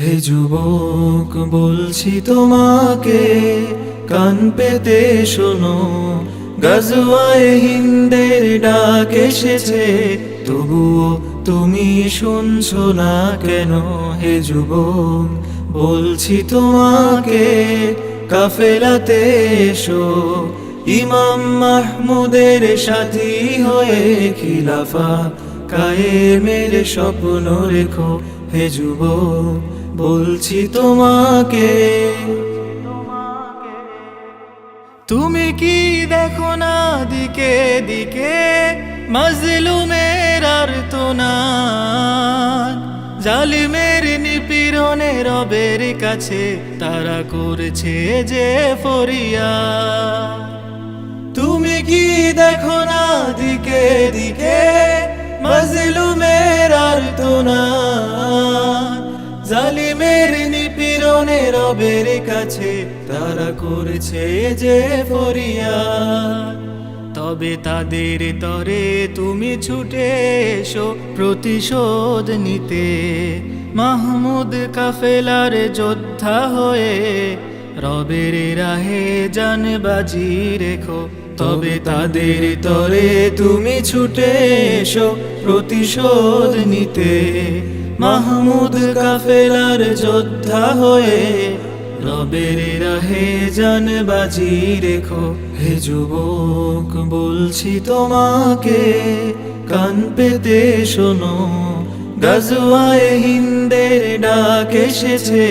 হে যুবক, বলছি তোমাকে, কান পেতে শোনো। গজওয়ায় হিন্দের ডাক এসেছে, তবুও তুমি শুনছো না কেন? হে যুবক, বলছি তোমাকে, কাফেলাতে এসো। ইমাম মাহমুদের সাথী হয়ে খিলাফা কায়েমের স্বপ্ন রেখো, হে যুবক, বলছি তোমাকে। তুমি কি দেখো না দিকে দিকে? মজলুমের আর তো না জালিমের নিপীড়নে রবের কাছে তারা করছে যে ফরিয়া তুমি কি দেখো না দিকে দিকে? জালিমের নিপীড়নে রবের কাছে তারা করেছে যে ফরিয়া তবে তাদের তরে তুমি ছুটে এসো, প্রতিশোধ নিতে। মাহমুদ কাফেলার যোদ্ধা হয়ে রবের রাহে জান বাজি রেখো। তবে তাদের তরে তুমি ছুটে এসো, প্রতিশোধ নিতে। মাহমুদ কাফেলার যোদ্ধা হয়ে রবের রাহে জান বাজি রেখো। হে যুবক, বলছি তোমাকে, কান পেতে শোনো। গজওয়ায় হিন্দের ডাক এসেছে,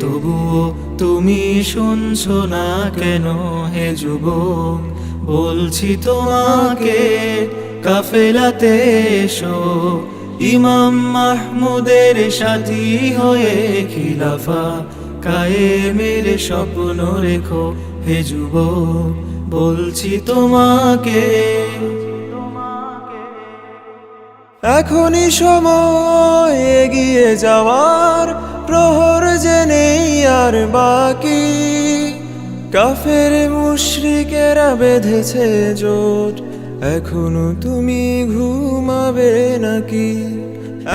তবুও তুমি শুনছো না কেন হে যুবক? বলছি তোমাকে, কাফেলাতে এসো। ইমাম মাহমুদের সাথী হয়ে খিলাফা কায়েমের স্বপ্ন রেখো হে যুবক, বলছি তোমাকে। এখনই সময় এগিয়ে যাওয়ার, প্রহর যে নেই আর বাকি। কাফের মুশরিকেরা বেঁধেছে জোট। এখনও তুমি ঘুমাবে নাকি?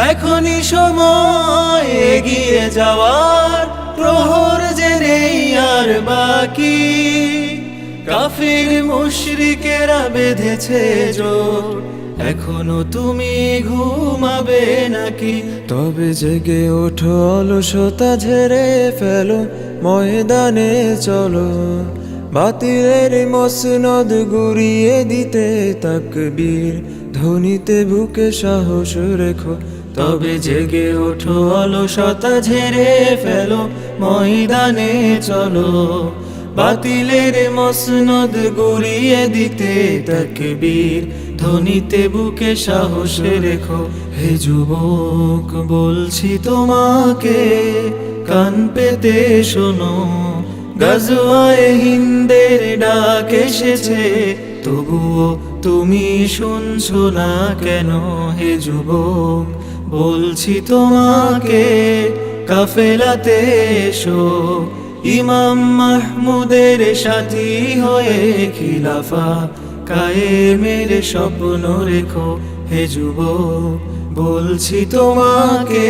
এখনই সময় এগিয়ে যাওয়ার, প্রহর যে নেই আর বাকি। কাফির মুশরিকেরা বেঁধেছে জোর এখনও তুমি ঘুমাবে নাকি? তবে জেগে ওঠো, অলসতা ঝেড়ে ফেলো, ময়দানে চলো। বাতিলের মসনদ গুড়িয়ে দিতে তাকবীর, ধ্বনিতে বুকে সাহস রেখো। তবে জেগে ওঠো, অলসতা ঝেড়ে ফেলো, ময়দানে চলো। বাতিলের মসনদ গুড়িয়ে দিতে তাকবীর। ধ্বনিতে বুকে সাহস রেখো। হে যুবক, বলছি তোমাকে, কান পেতে শোনো। গজওয়ায় হিন্দের ডাক এসেছে, তবুও তুমি শুনছো না কেন? হে যুবক, বলছি তোমাকে, কাফেলাতে এসো। ইমাম মাহমুদের সাথী হয়ে খিলাফা কায়েমের স্বপ্ন রেখো হে যুব বলছি তোমাকে।